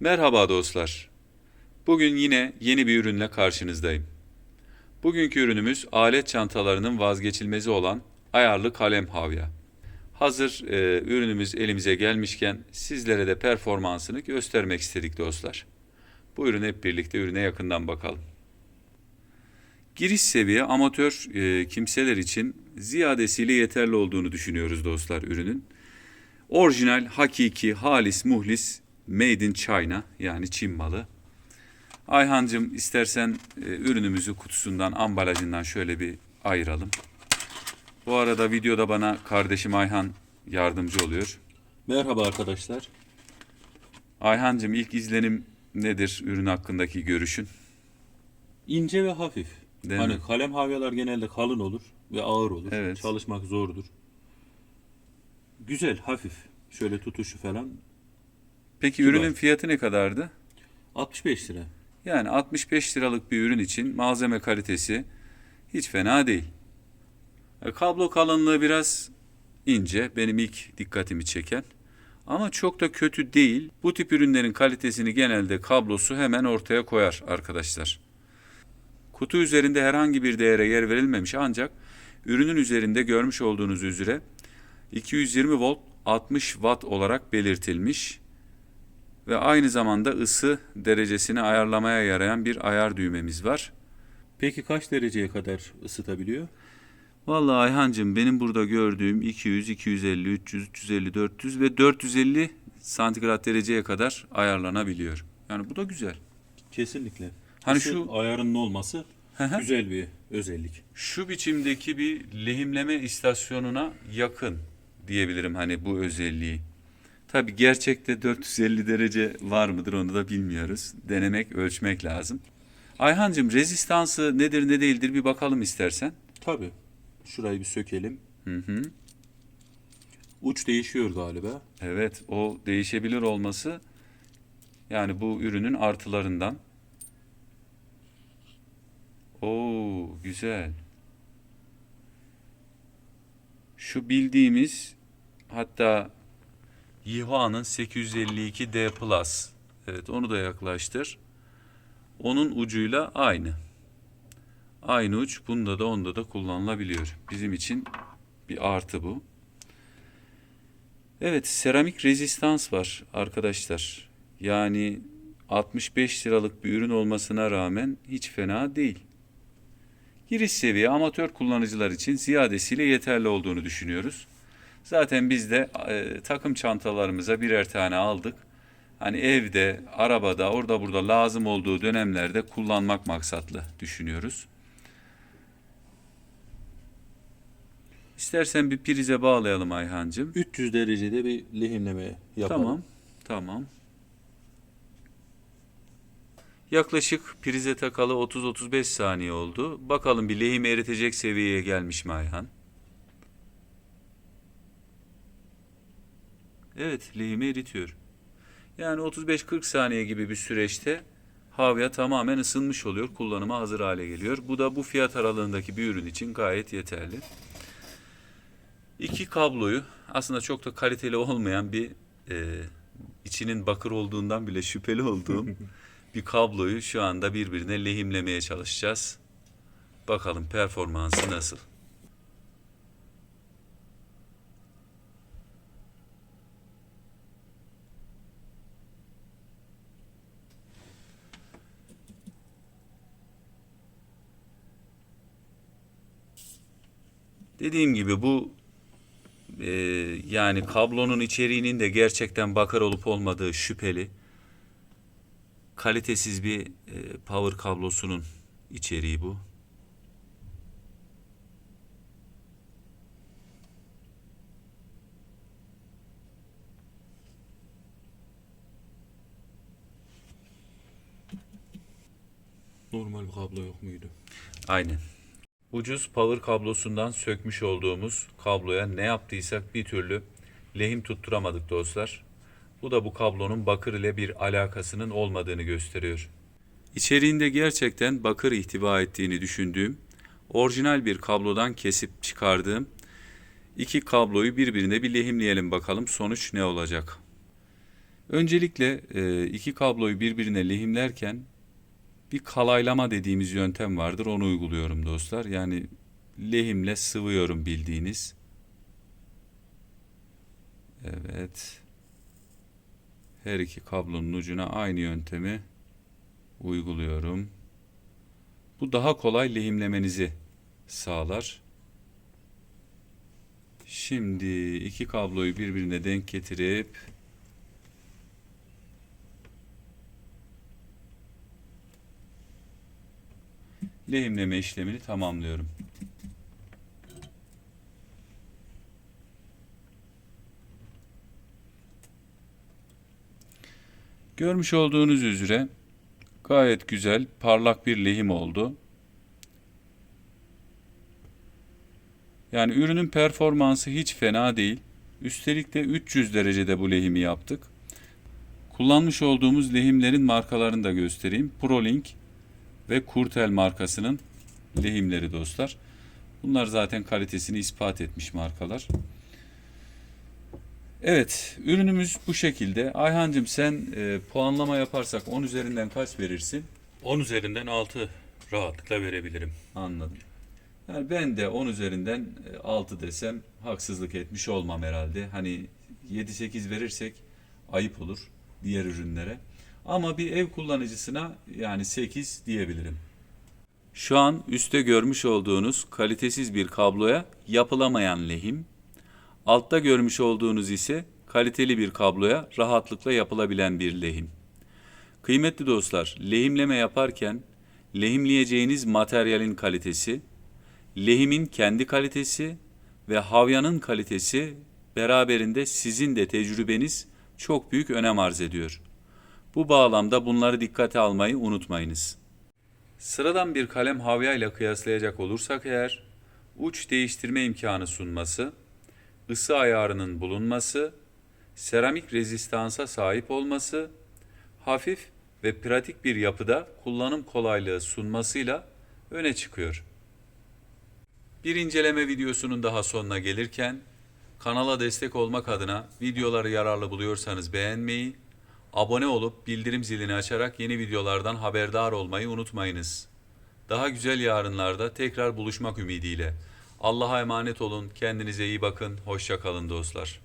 Merhaba dostlar. Bugün yine yeni bir ürünle karşınızdayım. Bugünkü ürünümüz alet çantalarının vazgeçilmezi olan ayarlı kalem havya. Hazır e, ürünümüz elimize gelmişken sizlere de performansını göstermek istedik dostlar. Buyurun hep birlikte ürüne yakından bakalım. Giriş seviye amatör e, kimseler için ziyadesiyle yeterli olduğunu düşünüyoruz dostlar ürünün. Orijinal, hakiki, halis, muhlis, made in China yani Çin malı. Ayhancığım istersen e, ürünümüzü kutusundan, ambalajından şöyle bir ayıralım. Bu arada videoda bana kardeşim Ayhan yardımcı oluyor. Merhaba arkadaşlar. Ayhancığım ilk izlenim nedir ürün hakkındaki görüşün? İnce ve hafif. Değil hani mi? kalem havyalar genelde kalın olur ve ağır olur. Evet. Çalışmak zordur. Güzel, hafif. Şöyle tutuşu falan. Peki Kibar. ürünün fiyatı ne kadardı? 65 lira. Yani 65 liralık bir ürün için malzeme kalitesi hiç fena değil. E, Kablo kalınlığı biraz ince, benim ilk dikkatimi çeken. Ama çok da kötü değil. Bu tip ürünlerin kalitesini genelde kablosu hemen ortaya koyar arkadaşlar. Kutu üzerinde herhangi bir değere yer verilmemiş ancak ürünün üzerinde görmüş olduğunuz üzere 220 volt 60 watt olarak belirtilmiş ve aynı zamanda ısı derecesini ayarlamaya yarayan bir ayar düğmemiz var. Peki kaç dereceye kadar ısıtabiliyor? Vallahi Ayhancığım benim burada gördüğüm 200, 250, 300, 350, 400 ve 450 santigrat dereceye kadar ayarlanabiliyor. Yani bu da güzel. Kesinlikle. Hani Isı şu- ayarının olması güzel bir özellik. Şu biçimdeki bir lehimleme istasyonuna yakın diyebilirim hani bu özelliği. Tabi gerçekte 450 derece var mıdır onu da bilmiyoruz. Denemek, ölçmek lazım. Ayhancığım rezistansı nedir ne değildir bir bakalım istersen. Tabii. Şurayı bir sökelim. Hı hı. Uç değişiyor galiba. Evet, o değişebilir olması yani bu ürünün artılarından. Oo, güzel. Şu bildiğimiz hatta Yihwa'nın 852D Plus. Evet, onu da yaklaştır. Onun ucuyla aynı. Aynı uç bunda da onda da kullanılabiliyor. Bizim için bir artı bu. Evet, seramik rezistans var arkadaşlar. Yani 65 liralık bir ürün olmasına rağmen hiç fena değil. Giriş seviye amatör kullanıcılar için ziyadesiyle yeterli olduğunu düşünüyoruz. Zaten biz de e, takım çantalarımıza birer tane aldık. Hani evde, arabada, orada burada lazım olduğu dönemlerde kullanmak maksatlı düşünüyoruz. İstersen bir prize bağlayalım Ayhancığım. 300 derecede bir lehimleme yapalım. Tamam, tamam. Yaklaşık prize takalı 30-35 saniye oldu. Bakalım bir lehim eritecek seviyeye gelmiş mi Ayhan? Evet, lehimi eritiyor. Yani 35-40 saniye gibi bir süreçte havya tamamen ısınmış oluyor, kullanıma hazır hale geliyor. Bu da bu fiyat aralığındaki bir ürün için gayet yeterli. İki kabloyu aslında çok da kaliteli olmayan bir e, içinin bakır olduğundan bile şüpheli olduğum bir kabloyu şu anda birbirine lehimlemeye çalışacağız. Bakalım performansı nasıl? Dediğim gibi bu e, yani kablonun içeriğinin de gerçekten bakır olup olmadığı şüpheli. Kalitesiz bir e, power kablosunun içeriği bu. Normal bir kablo yok muydu? Aynen. Ucuz power kablosundan sökmüş olduğumuz kabloya ne yaptıysak bir türlü lehim tutturamadık dostlar. Bu da bu kablonun bakır ile bir alakasının olmadığını gösteriyor. İçeriğinde gerçekten bakır ihtiva ettiğini düşündüğüm, orijinal bir kablodan kesip çıkardığım iki kabloyu birbirine bir lehimleyelim bakalım sonuç ne olacak. Öncelikle e, iki kabloyu birbirine lehimlerken bir kalaylama dediğimiz yöntem vardır. Onu uyguluyorum dostlar. Yani lehimle sıvıyorum bildiğiniz. Evet. Her iki kablonun ucuna aynı yöntemi uyguluyorum. Bu daha kolay lehimlemenizi sağlar. Şimdi iki kabloyu birbirine denk getirip lehimleme işlemini tamamlıyorum. Görmüş olduğunuz üzere gayet güzel, parlak bir lehim oldu. Yani ürünün performansı hiç fena değil. Üstelik de 300 derecede bu lehimi yaptık. Kullanmış olduğumuz lehimlerin markalarını da göstereyim. ProLink ve Kurtel markasının lehimleri dostlar. Bunlar zaten kalitesini ispat etmiş markalar. Evet, ürünümüz bu şekilde. Ayhancığım sen e, puanlama yaparsak 10 üzerinden kaç verirsin? 10 üzerinden 6 rahatlıkla verebilirim. Anladım. Yani ben de 10 üzerinden e, 6 desem haksızlık etmiş olmam herhalde. Hani 7-8 verirsek ayıp olur diğer ürünlere. Ama bir ev kullanıcısına yani 8 diyebilirim. Şu an üstte görmüş olduğunuz kalitesiz bir kabloya yapılamayan lehim. Altta görmüş olduğunuz ise kaliteli bir kabloya rahatlıkla yapılabilen bir lehim. Kıymetli dostlar, lehimleme yaparken lehimleyeceğiniz materyalin kalitesi, lehimin kendi kalitesi ve havyanın kalitesi beraberinde sizin de tecrübeniz çok büyük önem arz ediyor. Bu bağlamda bunları dikkate almayı unutmayınız. Sıradan bir kalem havya ile kıyaslayacak olursak eğer, uç değiştirme imkanı sunması, ısı ayarının bulunması, seramik rezistansa sahip olması, hafif ve pratik bir yapıda kullanım kolaylığı sunmasıyla öne çıkıyor. Bir inceleme videosunun daha sonuna gelirken kanala destek olmak adına videoları yararlı buluyorsanız beğenmeyi, abone olup bildirim zilini açarak yeni videolardan haberdar olmayı unutmayınız. Daha güzel yarınlarda tekrar buluşmak ümidiyle. Allah'a emanet olun, kendinize iyi bakın, hoşça kalın dostlar.